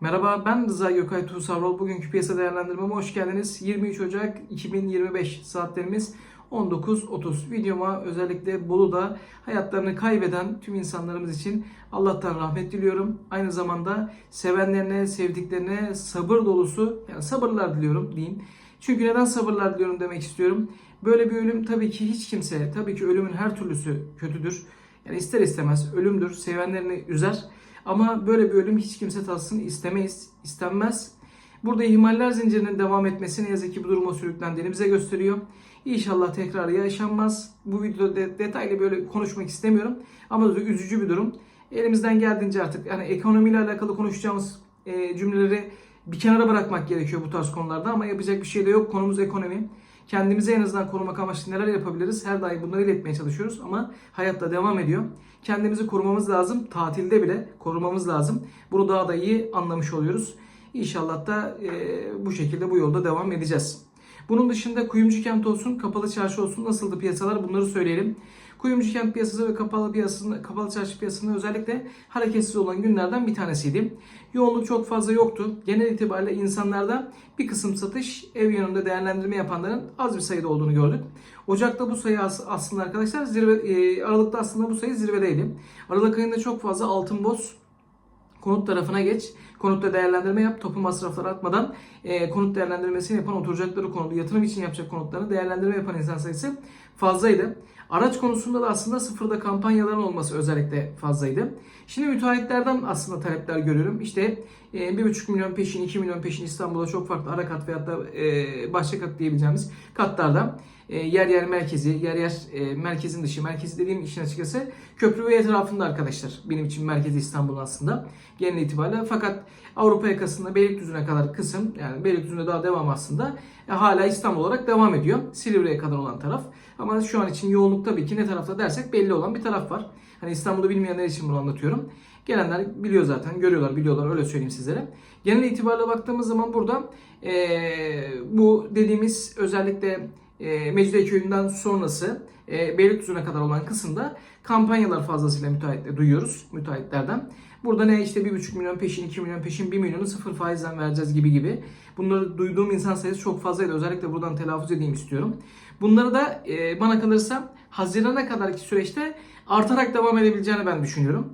Merhaba ben Rıza Gökay Tuğsavrol. Bugünkü piyasa değerlendirmeme hoş geldiniz. 23 Ocak 2025 saatlerimiz 19.30. Videoma özellikle Bolu'da hayatlarını kaybeden tüm insanlarımız için Allah'tan rahmet diliyorum. Aynı zamanda sevenlerine, sevdiklerine sabır dolusu, yani sabırlar diliyorum diyeyim. Çünkü neden sabırlar diliyorum demek istiyorum. Böyle bir ölüm tabii ki hiç kimse, tabii ki ölümün her türlüsü kötüdür. Yani ister istemez ölümdür, sevenlerini üzer. Ama böyle bir ölüm hiç kimse tatsın istemeyiz, istenmez. Burada ihmaller zincirinin devam etmesi ne yazık ki bu duruma sürüklendiğini bize gösteriyor. İnşallah tekrar yaşanmaz. Bu videoda de- detaylı böyle konuşmak istemiyorum. Ama üzücü bir durum. Elimizden geldiğince artık yani ekonomiyle alakalı konuşacağımız e, cümleleri bir kenara bırakmak gerekiyor bu tarz konularda ama yapacak bir şey de yok. Konumuz ekonomi. Kendimize en azından korumak amaçlı neler yapabiliriz? Her daim bunları iletmeye çalışıyoruz ama hayatta devam ediyor. Kendimizi korumamız lazım. Tatilde bile korumamız lazım. Bunu daha da iyi anlamış oluyoruz. İnşallah da e, bu şekilde bu yolda devam edeceğiz. Bunun dışında kuyumcu kent olsun, kapalı çarşı olsun nasıldı piyasalar bunları söyleyelim. Kuyumcu kent piyasası ve kapalı piyasasında, kapalı çarşı piyasasında özellikle hareketsiz olan günlerden bir tanesiydi. Yoğunluk çok fazla yoktu. Genel itibariyle insanlarda bir kısım satış, ev yönünde değerlendirme yapanların az bir sayıda olduğunu gördük. Ocak'ta bu sayı as- aslında arkadaşlar zirve, e, Aralık'ta aslında bu sayı zirvedeydi. Aralık ayında çok fazla altın boz, konut tarafına geç. Konutta değerlendirme yap. Topu masrafları atmadan e, konut değerlendirmesini yapan oturacakları konutu, yatırım için yapacak konutlarını değerlendirme yapan insan sayısı fazlaydı. Araç konusunda da aslında sıfırda kampanyaların olması özellikle fazlaydı. Şimdi müteahhitlerden aslında talepler görüyorum. İşte e, 1,5 milyon peşin, 2 milyon peşin İstanbul'da çok farklı ara kat veyahut da e, başka kat diyebileceğimiz katlarda e, yer yer merkezi, yer yer e, merkezin dışı, merkezi dediğim işin açıkçası köprü ve etrafında arkadaşlar. Benim için merkezi İstanbul aslında genel itibariyle. Fakat Avrupa yakasında Beylikdüzü'ne kadar kısım yani Beylikdüzü'ne daha devam aslında e, hala İstanbul olarak devam ediyor. Silivri'ye kadar olan taraf. Ama şu an için yoğunluk tabii ki ne tarafta dersek belli olan bir taraf var. Hani İstanbul'u bilmeyenler için bunu anlatıyorum. Gelenler biliyor zaten, görüyorlar, biliyorlar öyle söyleyeyim sizlere. Genel itibariyle baktığımız zaman burada eee, bu dediğimiz özellikle e, Mecidiyeköy'ünden sonrası e, Beylikdüzü'ne kadar olan kısımda kampanyalar fazlasıyla müteahhitle duyuyoruz müteahhitlerden. Burada ne işte 1,5 milyon peşin, 2 milyon peşin, 1 milyonu sıfır faizden vereceğiz gibi gibi. Bunları duyduğum insan sayısı çok fazlaydı. Özellikle buradan telaffuz edeyim istiyorum. Bunları da e, bana kalırsa Haziran'a kadarki süreçte artarak devam edebileceğini ben düşünüyorum.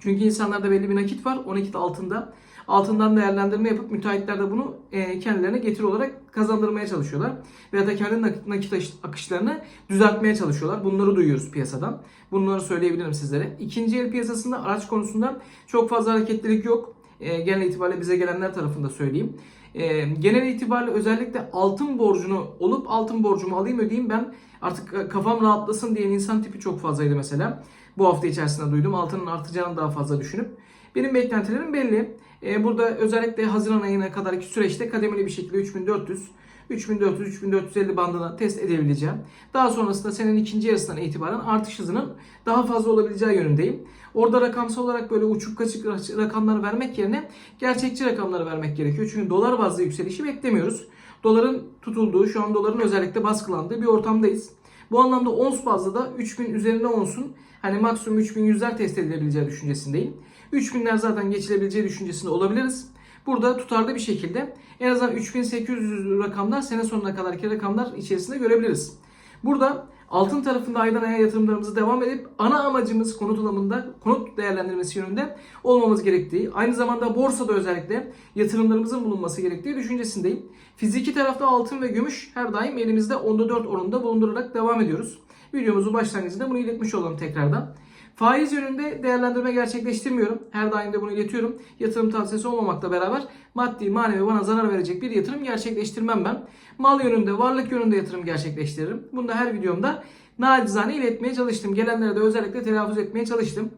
Çünkü insanlarda belli bir nakit var. O nakit altında. Altından değerlendirme yapıp müteahhitler de bunu e, kendilerine getiri olarak kazandırmaya çalışıyorlar. Veya da kendi nakit, nakit akış- akışlarını düzeltmeye çalışıyorlar. Bunları duyuyoruz piyasadan. Bunları söyleyebilirim sizlere. İkinci el piyasasında araç konusunda çok fazla hareketlilik yok. E, genel itibariyle bize gelenler tarafında söyleyeyim. E, genel itibariyle özellikle altın borcunu olup altın borcumu alayım ödeyeyim ben artık e, kafam rahatlasın diyen insan tipi çok fazlaydı mesela. Bu hafta içerisinde duydum. Altının artacağını daha fazla düşünüp. Benim beklentilerim belli. Ee, burada özellikle Haziran ayına kadarki süreçte kademeli bir şekilde 3400 3400-3450 bandına test edebileceğim. Daha sonrasında senenin ikinci yarısından itibaren artış hızının daha fazla olabileceği yönündeyim. Orada rakamsal olarak böyle uçuk kaçık rakamlar vermek yerine gerçekçi rakamları vermek gerekiyor. Çünkü dolar bazlı yükselişi beklemiyoruz. Doların tutulduğu, şu an doların özellikle baskılandığı bir ortamdayız. Bu anlamda ons bazlı da 3000 üzerine onsun hani maksimum 3100'ler test edilebileceği düşüncesindeyim. 3000'ler zaten geçilebileceği düşüncesinde olabiliriz. Burada tutarlı bir şekilde en azından 3800 rakamlar sene sonuna kadarki rakamlar içerisinde görebiliriz. Burada altın tarafında aydan aya yatırımlarımızı devam edip ana amacımız konut alanında konut değerlendirmesi yönünde olmamız gerektiği, aynı zamanda borsada özellikle yatırımlarımızın bulunması gerektiği düşüncesindeyim. Fiziki tarafta altın ve gümüş her daim elimizde onda 4 oranında bulundurarak devam ediyoruz. Videomuzun başlangıcında bunu iletmiş olalım tekrardan. Faiz yönünde değerlendirme gerçekleştirmiyorum. Her daim de bunu iletiyorum. Yatırım tavsiyesi olmamakla beraber maddi manevi bana zarar verecek bir yatırım gerçekleştirmem ben. Mal yönünde, varlık yönünde yatırım gerçekleştiririm. Bunu da her videomda nacizane iletmeye çalıştım. Gelenlere de özellikle telaffuz etmeye çalıştım.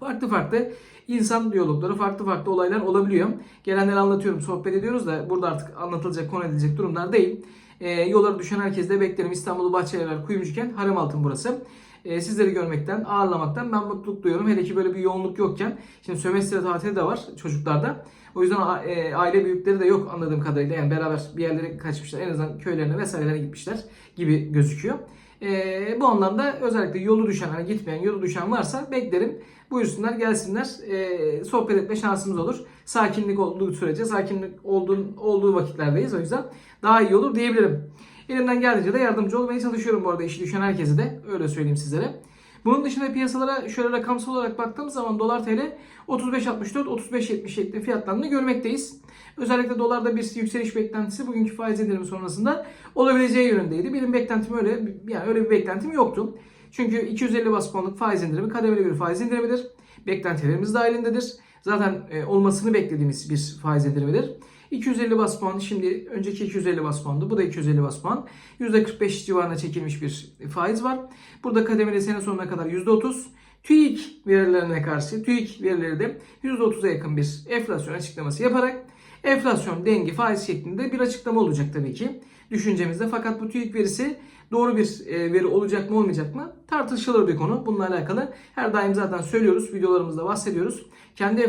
Farklı farklı insan diyalogları, farklı farklı olaylar olabiliyor. Gelenleri anlatıyorum, sohbet ediyoruz da burada artık anlatılacak, konu edilecek durumlar değil. E, yollara düşen herkes de beklerim. İstanbul'u Bahçelievler Kuyumcuken Harem Altın burası. E, sizleri görmekten, ağırlamaktan ben mutluluk duyuyorum. Hele ki böyle bir yoğunluk yokken. Şimdi sömestr tatili de var çocuklarda. O yüzden e, aile büyükleri de yok anladığım kadarıyla. Yani beraber bir yerlere kaçmışlar. En azından köylerine vesairelerine gitmişler gibi gözüküyor. Ee, bu anlamda özellikle yolu düşen, hani gitmeyen, yolu düşen varsa beklerim. Buyursunlar, gelsinler. Ee, sohbet etme şansımız olur. Sakinlik olduğu sürece, sakinlik olduğu, olduğu vakitlerdeyiz. O yüzden daha iyi olur diyebilirim. Elimden geldiğince de yardımcı olmaya çalışıyorum bu arada işi düşen herkese de. Öyle söyleyeyim sizlere. Bunun dışında piyasalara şöyle rakamsal olarak baktığımız zaman dolar TL 35.64 35.70 şeklinde fiyatlarını görmekteyiz. Özellikle dolarda bir yükseliş beklentisi bugünkü faiz indirimi sonrasında olabileceği yönündeydi. Benim beklentim öyle yani öyle bir beklentim yoktu. Çünkü 250 bas puanlık faiz indirimi kademeli bir faiz indirimidir. Beklentilerimiz dahilindedir. Zaten e, olmasını beklediğimiz bir faiz indirimidir. 250 bas puan şimdi önceki 250 bas puandı. Bu da 250 bas puan. %45 civarına çekilmiş bir faiz var. Burada kademeli sene sonuna kadar %30. TÜİK verilerine karşı TÜİK verileri de %30'a yakın bir enflasyon açıklaması yaparak enflasyon dengi faiz şeklinde bir açıklama olacak tabii ki düşüncemizde. Fakat bu TÜİK verisi doğru bir e, veri olacak mı olmayacak mı tartışılır bir konu. Bununla alakalı her daim zaten söylüyoruz, videolarımızda bahsediyoruz. Kendi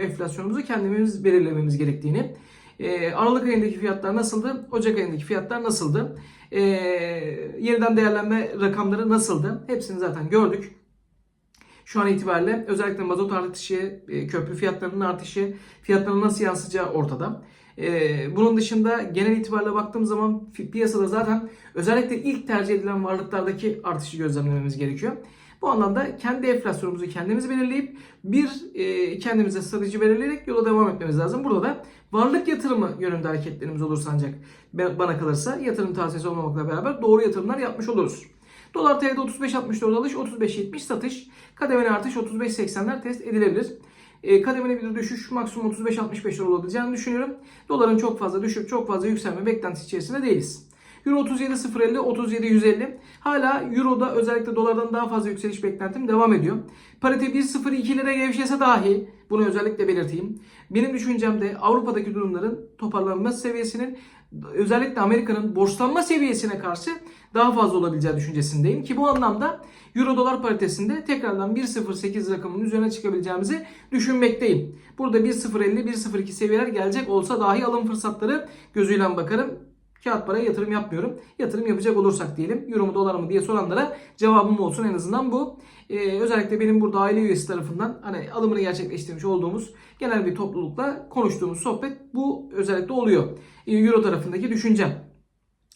enflasyonumuzu kendimiz belirlememiz gerektiğini. Ee, Aralık ayındaki fiyatlar nasıldı? Ocak ayındaki fiyatlar nasıldı? Ee, yeniden değerlenme rakamları nasıldı? Hepsini zaten gördük. Şu an itibariyle özellikle mazot artışı, e, köprü fiyatlarının artışı, fiyatların nasıl yansıyacağı ortada. Ee, bunun dışında genel itibariyle baktığım zaman piyasada zaten özellikle ilk tercih edilen varlıklardaki artışı gözlemlememiz gerekiyor. Bu anlamda kendi enflasyonumuzu kendimiz belirleyip bir e, kendimize strateji belirleyerek yola devam etmemiz lazım. Burada da varlık yatırımı yönünde hareketlerimiz olursa ancak bana kalırsa yatırım tavsiyesi olmamakla beraber doğru yatırımlar yapmış oluruz. Dolar TL'de 35.64 alış, 35.70 satış, kademeli artış 35.80'ler test edilebilir. E, kademeli bir düşüş maksimum 35-65 lira olabileceğini düşünüyorum. Doların çok fazla düşüp çok fazla yükselme beklentisi içerisinde değiliz. Euro 37.050, 37.150. Hala Euro'da özellikle dolardan daha fazla yükseliş beklentim devam ediyor. Parite 1.02 lira gevşese dahi bunu özellikle belirteyim. Benim düşüncemde Avrupa'daki durumların toparlanma seviyesinin özellikle Amerika'nın borçlanma seviyesine karşı daha fazla olabileceği düşüncesindeyim ki bu anlamda Euro dolar paritesinde tekrardan 1.08 rakamının üzerine çıkabileceğimizi düşünmekteyim. Burada 1.050 1.02 seviyeler gelecek olsa dahi alım fırsatları gözüyle bakarım. Kağıt paraya yatırım yapmıyorum. Yatırım yapacak olursak diyelim. Euro mu dolar mı diye soranlara cevabım olsun en azından bu. Ee, özellikle benim burada aile üyesi tarafından hani alımını gerçekleştirmiş olduğumuz genel bir toplulukla konuştuğumuz sohbet bu özellikle oluyor. Ee, Euro tarafındaki düşüncem.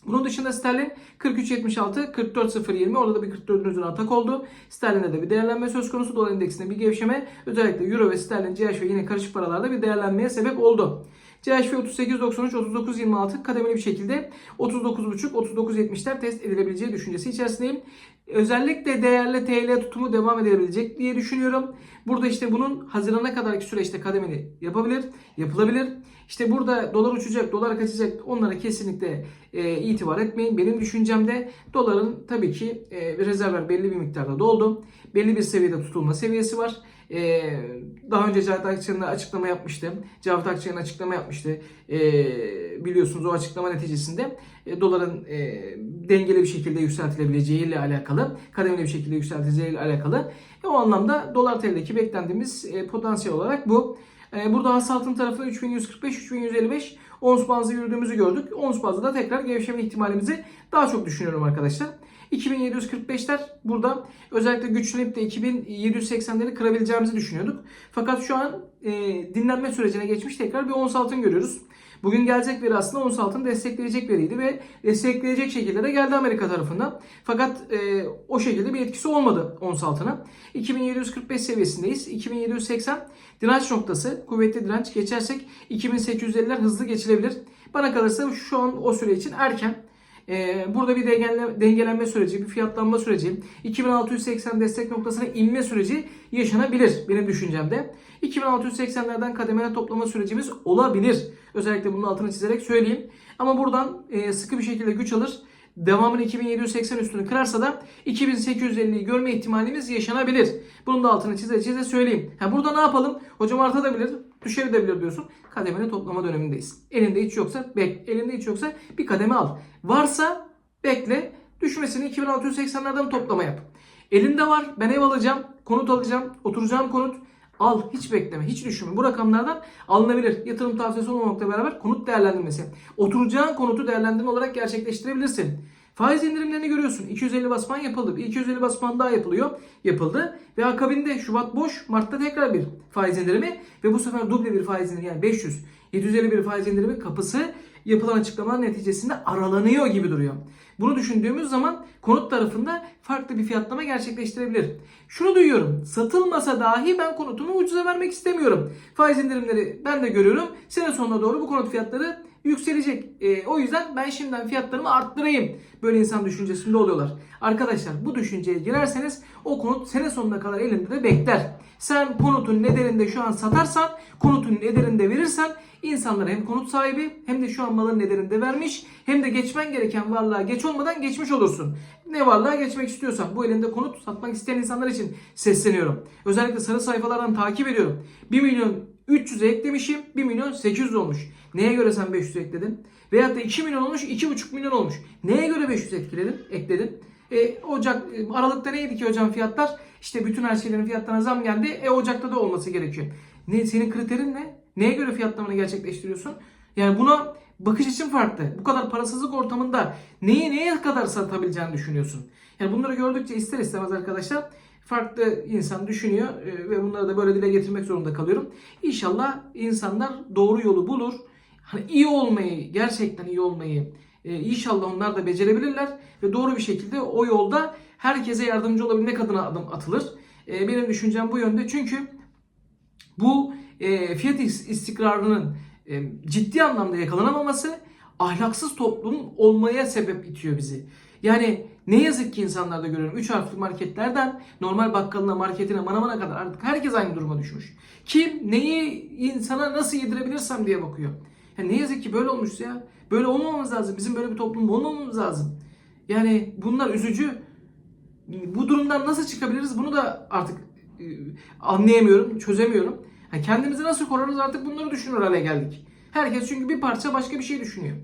Bunun dışında sterlin 43.76, 44.020 orada da bir 44'ün üzerine atak oldu. Sterlinde de bir değerlenme söz konusu. Dolar endeksinde bir gevşeme. Özellikle Euro ve sterlin, CHF yine karışık paralarda bir değerlenmeye sebep oldu. CHF 38.93, 39.26 kademeli bir şekilde 39.5, 39.70'ler test edilebileceği düşüncesi içerisindeyim. Özellikle değerli TL tutumu devam edebilecek diye düşünüyorum. Burada işte bunun Haziran'a kadarki süreçte kademeli yapabilir, yapılabilir. İşte burada dolar uçacak, dolar kaçacak onlara kesinlikle e, itibar etmeyin. Benim düşüncemde doların tabii ki e, rezervler belli bir miktarda doldu. Belli bir seviyede tutulma seviyesi var. E, daha önce Cavit Akçay'ın açıklama yapmıştı. Cavit Akçay'ın açıklama yapmıştı. E, biliyorsunuz o açıklama neticesinde e, doların e, dengeli bir şekilde yükseltilebileceği ile alakalı, kademeli bir şekilde yükseltileceği ile alakalı. E, o anlamda dolar TL'deki beklentimiz e, potansiyel olarak bu. E, burada has altın tarafı 3145-3155 ons bazlı yürüdüğümüzü gördük. Ons bazlı da tekrar gevşeme ihtimalimizi daha çok düşünüyorum arkadaşlar. 2745'ler burada özellikle güçlenip de 2780'leri kırabileceğimizi düşünüyorduk. Fakat şu an e, dinlenme sürecine geçmiş tekrar bir ons altın görüyoruz. Bugün gelecek veri aslında ons altını destekleyecek veriydi ve destekleyecek şekilde de geldi Amerika tarafından. Fakat e, o şekilde bir etkisi olmadı ons altına. 2745 seviyesindeyiz. 2780 direnç noktası. Kuvvetli direnç geçersek 2850'ler hızlı geçilebilir. Bana kalırsa şu an o süre için erken. Ee, burada bir dengele, dengelenme süreci, bir fiyatlanma süreci, 2680 destek noktasına inme süreci yaşanabilir benim düşüncemde. 2680'lerden kademeli toplama sürecimiz olabilir. Özellikle bunun altını çizerek söyleyeyim. Ama buradan e, sıkı bir şekilde güç alır. Devamını 2780 üstünü kırarsa da 2850'yi görme ihtimalimiz yaşanabilir. Bunun da altını çize çize söyleyeyim. Ha burada ne yapalım? Hocam artabilir, düşebilir diyorsun. Kademeli toplama dönemindeyiz. Elinde hiç yoksa bek, elinde hiç yoksa bir kademe al. Varsa bekle, düşmesini 2680'lerden toplama yap. Elinde var, ben ev alacağım, konut alacağım, oturacağım konut. Al hiç bekleme hiç düşünme. Bu rakamlardan alınabilir. Yatırım tavsiyesi olmamakla beraber konut değerlendirmesi. Oturacağın konutu değerlendirme olarak gerçekleştirebilirsin. Faiz indirimlerini görüyorsun. 250 basman yapıldı. Bir 250 basman daha yapılıyor. Yapıldı. Ve akabinde Şubat boş. Mart'ta tekrar bir faiz indirimi. Ve bu sefer duble bir faiz indirimi. Yani 500. 750 bir faiz indirimi kapısı yapılan açıklamalar neticesinde aralanıyor gibi duruyor. Bunu düşündüğümüz zaman konut tarafında farklı bir fiyatlama gerçekleştirebilir. Şunu duyuyorum. Satılmasa dahi ben konutumu ucuza vermek istemiyorum. Faiz indirimleri ben de görüyorum. Sene sonuna doğru bu konut fiyatları yükselecek. E, o yüzden ben şimdiden fiyatlarımı arttırayım. Böyle insan düşüncesinde oluyorlar. Arkadaşlar bu düşünceye girerseniz o konut sene sonuna kadar elinde de bekler. Sen konutun nedeninde şu an satarsan, konutun nedeninde verirsen insanlara hem konut sahibi hem de şu an malın nedeninde vermiş hem de geçmen gereken varlığa geç olmadan geçmiş olursun. Ne varlığa geçmek istiyorsan bu elinde konut satmak isteyen insanlar için sesleniyorum. Özellikle sarı sayfalardan takip ediyorum. 1 milyon 300 eklemişim 1 milyon 800 olmuş. Neye göre sen 500 ekledin? Veyahut da 2 milyon olmuş 2,5 milyon olmuş. Neye göre 500 etkiledin, ekledin? E, Ocak, e, Aralık'ta neydi ki hocam fiyatlar? İşte bütün her şeylerin fiyatlarına zam geldi. E Ocak'ta da olması gerekiyor. Ne, senin kriterin ne? Neye göre fiyatlamanı gerçekleştiriyorsun? Yani buna bakış açın farklı. Bu kadar parasızlık ortamında neyi neye kadar satabileceğini düşünüyorsun? Yani bunları gördükçe ister istemez arkadaşlar farklı insan düşünüyor e, ve bunları da böyle dile getirmek zorunda kalıyorum. İnşallah insanlar doğru yolu bulur. Hani iyi olmayı, gerçekten iyi olmayı e, inşallah onlar da becerebilirler ve doğru bir şekilde o yolda herkese yardımcı olabilmek adına adım atılır. E, benim düşüncem bu yönde çünkü bu fiyat is- istikrarının ciddi anlamda yakalanamaması ahlaksız toplum olmaya sebep itiyor bizi. Yani ne yazık ki insanlarda görüyorum 3 harfli marketlerden normal bakkalına, marketine, manavana kadar artık herkes aynı duruma düşmüş. Kim neyi insana nasıl yedirebilirsem diye bakıyor. Yani ne yazık ki böyle olmuş ya. Böyle olmamamız lazım. Bizim böyle bir toplum olmamamız lazım. Yani bunlar üzücü. Bu durumdan nasıl çıkabiliriz bunu da artık e, anlayamıyorum, çözemiyorum. Ha, kendimizi nasıl koruruz artık bunları düşünür hale geldik. Herkes çünkü bir parça başka bir şey düşünüyor.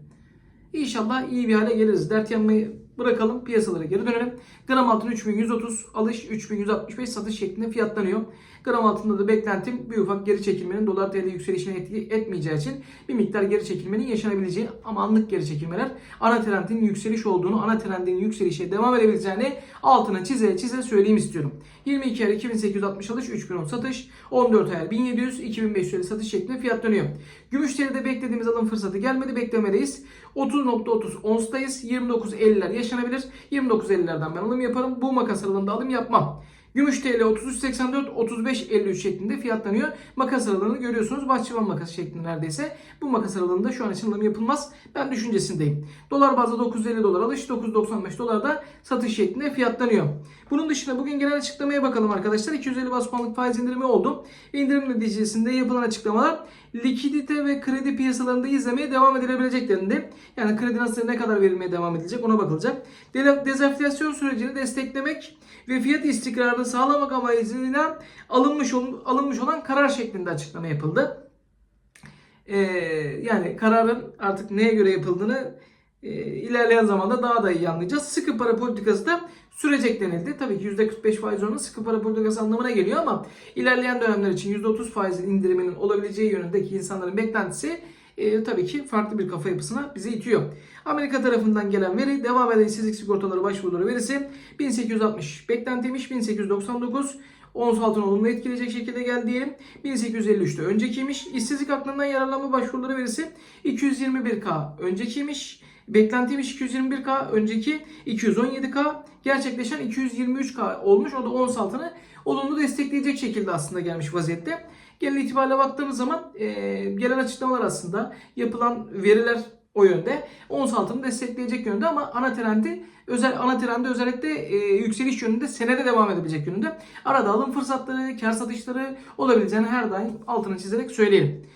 İnşallah iyi bir hale geliriz. Dert yanmayı bırakalım. Piyasalara geri dönelim. Gram altın 3130, alış 3165 satış şeklinde fiyatlanıyor. Gram altında da beklentim bir ufak geri çekilmenin dolar TL yükselişine etki etmeyeceği için bir miktar geri çekilmenin yaşanabileceği ama anlık geri çekilmeler ana trendin yükseliş olduğunu, ana trendin yükselişe devam edebileceğini altına çize çize söyleyeyim istiyorum. 22 ay 2860 alış, 3010 satış, 14 ay 1700, 2500 satış şeklinde fiyatlanıyor. Gümüş TL'de beklediğimiz alım fırsatı gelmedi, beklemedeyiz. 30.30 ons'tayız. 29.50'ler yaşanabilir. 29.50'lerden ben alım yaparım. Bu makas aralığında alım yapmam. Gümüş TL 33.84 35.53 şeklinde fiyatlanıyor. Makas aralığını görüyorsunuz. Bahçıvan makası şeklinde neredeyse. Bu makas aralığında şu an için alım yapılmaz. Ben düşüncesindeyim. Dolar bazda 950 dolar alış, 995 dolar da satış şeklinde fiyatlanıyor. Bunun dışında bugün genel açıklamaya bakalım arkadaşlar. 250 bas puanlık faiz indirimi oldu. İndirim neticesinde yapılan açıklamalar likidite ve kredi piyasalarında izlemeye devam edilebileceklerinde. Yani kredi nasıl ne kadar verilmeye devam edilecek ona bakılacak. De- Dezenflasyon sürecini desteklemek ve fiyat istikrarını sağlamak amacıyla alınmış, alınmış olan karar şeklinde açıklama yapıldı. Ee, yani kararın artık neye göre yapıldığını ilerleyen zamanda daha da iyi anlayacağız. Sıkı para politikası da sürecek denildi. Tabii ki %45 faiz oranı sıkı para politikası anlamına geliyor ama ilerleyen dönemler için %30 faiz indiriminin olabileceği yönündeki insanların beklentisi e, tabii ki farklı bir kafa yapısına bizi itiyor. Amerika tarafından gelen veri devam eden işsizlik sigortaları başvuruları verisi 1860 beklentiymiş 1899 Ons altın olumlu etkileyecek şekilde geldi diyelim. 1853'te öncekiymiş. İşsizlik aklından yararlanma başvuruları verisi 221K öncekiymiş. Beklentiymiş 221K önceki 217K gerçekleşen 223K olmuş. O da ons altını olumlu destekleyecek şekilde aslında gelmiş vaziyette. Genel itibariyle baktığımız zaman e, gelen açıklamalar aslında yapılan veriler o yönde. Ons altını destekleyecek yönde ama ana trendi özel ana trendi özellikle e, yükseliş yönünde senede devam edebilecek yönünde. Arada alım fırsatları, kar satışları olabileceğini her daim altını çizerek söyleyelim.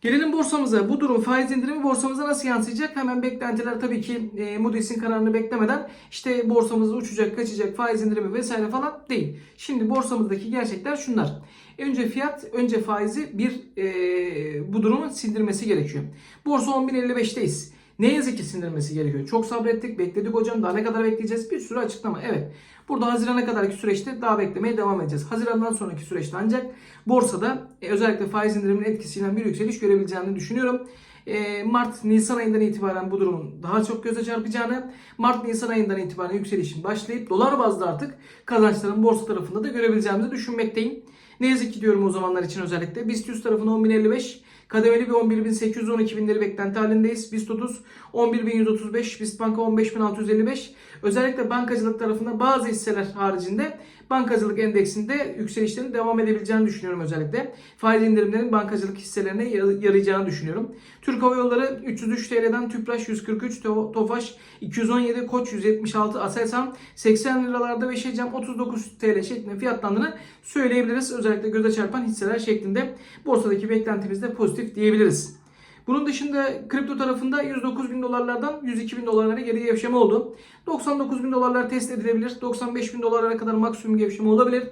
Gelelim borsamıza. Bu durum faiz indirimi borsamıza nasıl yansıyacak? Hemen beklentiler tabii ki e, Moody's'in kararını beklemeden işte borsamız uçacak, kaçacak, faiz indirimi vesaire falan değil. Şimdi borsamızdaki gerçekler şunlar. Önce fiyat, önce faizi bir e, bu durumun sindirmesi gerekiyor. Borsa 10.055'teyiz. Ne yazık ki sindirmesi gerekiyor. Çok sabrettik, bekledik hocam. Daha ne kadar bekleyeceğiz? Bir sürü açıklama. Evet. Burada Haziran'a kadarki süreçte daha beklemeye devam edeceğiz. Haziran'dan sonraki süreçte ancak borsada e, özellikle faiz indiriminin etkisiyle bir yükseliş görebileceğini düşünüyorum. E, Mart, Nisan ayından itibaren bu durumun daha çok göze çarpacağını, Mart, Nisan ayından itibaren yükselişin başlayıp dolar bazlı artık kazançların borsa tarafında da görebileceğimizi düşünmekteyim. Ne yazık ki diyorum o zamanlar için özellikle. BIST 100 tarafına 10.055, kademeli bir 11.812 binleri beklenti halindeyiz. BIST 30 11.135, BIST Banka 15.655. Özellikle bankacılık tarafında bazı hisseler haricinde bankacılık endeksinde yükselişlerin devam edebileceğini düşünüyorum özellikle. Faiz indirimlerinin bankacılık hisselerine yarayacağını düşünüyorum. Türk Hava Yolları 303 TL'den Tüpraş 143, To- Tofaş 217, Koç 176, Aselsan 80 liralarda ve Şecem 39 TL şeklinde fiyatlandığını söyleyebiliriz. Özellikle göze çarpan hisseler şeklinde borsadaki beklentimiz de pozitif diyebiliriz. Bunun dışında kripto tarafında 109 bin dolarlardan 102 bin dolarlara geri gevşeme oldu. 99 bin dolarlar test edilebilir. 95 bin dolarlara kadar maksimum gevşeme olabilir.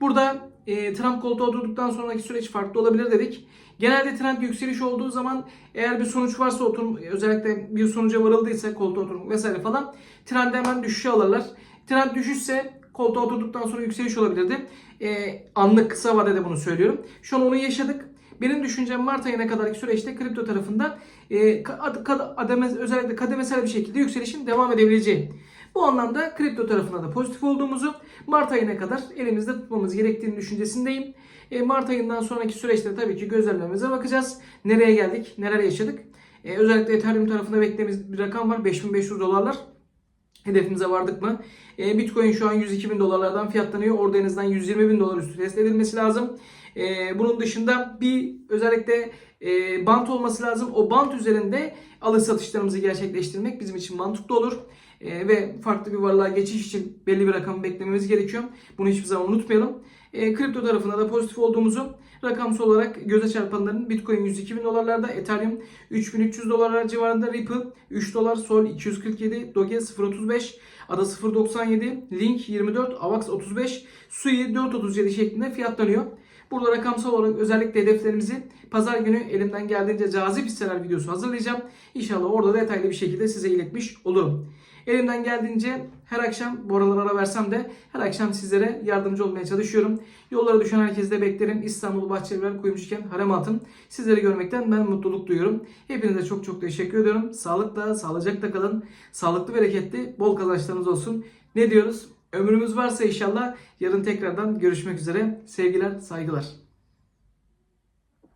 Burada e, Trump koltuğa oturduktan sonraki süreç farklı olabilir dedik. Genelde trend yükseliş olduğu zaman eğer bir sonuç varsa oturum, özellikle bir sonuca varıldıysa koltuğa oturmak vesaire falan trend hemen düşüşe alırlar. Trend düşüşse koltuğa oturduktan sonra yükseliş olabilirdi. E, anlık kısa vadede bunu söylüyorum. Şu an onu yaşadık. Benim düşüncem Mart ayına kadarki süreçte kripto tarafında e, kad- kad- ademe- özellikle kademesel bir şekilde yükselişin devam edebileceği. Bu anlamda kripto tarafına da pozitif olduğumuzu Mart ayına kadar elimizde tutmamız gerektiğini düşüncesindeyim. E, Mart ayından sonraki süreçte tabii ki gözlemlerimize bakacağız. Nereye geldik, neler yaşadık. E, özellikle Ethereum tarafında beklediğimiz bir rakam var. 5500 dolarlar. Hedefimize vardık mı? E, Bitcoin şu an 102 bin dolarlardan fiyatlanıyor. Orada en azından 120 bin dolar üstü test edilmesi lazım. E, bunun dışında bir özellikle e, bant olması lazım. O bant üzerinde alış satışlarımızı gerçekleştirmek bizim için mantıklı olur. E, ve farklı bir varlığa geçiş için belli bir rakamı beklememiz gerekiyor. Bunu hiçbir zaman unutmayalım. E, kripto tarafında da pozitif olduğumuzu rakamsal olarak göze çarpanların Bitcoin 102 bin dolarlarda, Ethereum 3300 dolarlar civarında, Ripple 3 dolar, Sol 247, Doge 0.35, Ada 0.97, Link 24, Avax 35, Sui 4.37 şeklinde fiyatlanıyor. Burada rakamsal olarak özellikle hedeflerimizi pazar günü elimden geldiğince cazip hisseler videosu hazırlayacağım. İnşallah orada detaylı bir şekilde size iletmiş olurum. Elimden geldiğince her akşam bu aralar ara versem de her akşam sizlere yardımcı olmaya çalışıyorum. Yollara düşen herkesi de beklerim. İstanbul Bahçeliler Kuyumcuken Harem Altın. Sizleri görmekten ben mutluluk duyuyorum. Hepinize çok çok teşekkür ediyorum. Sağlıkla, sağlıcakla kalın. Sağlıklı, bereketli, bol kazançlarınız olsun. Ne diyoruz? Ömrümüz varsa inşallah yarın tekrardan görüşmek üzere. Sevgiler, saygılar.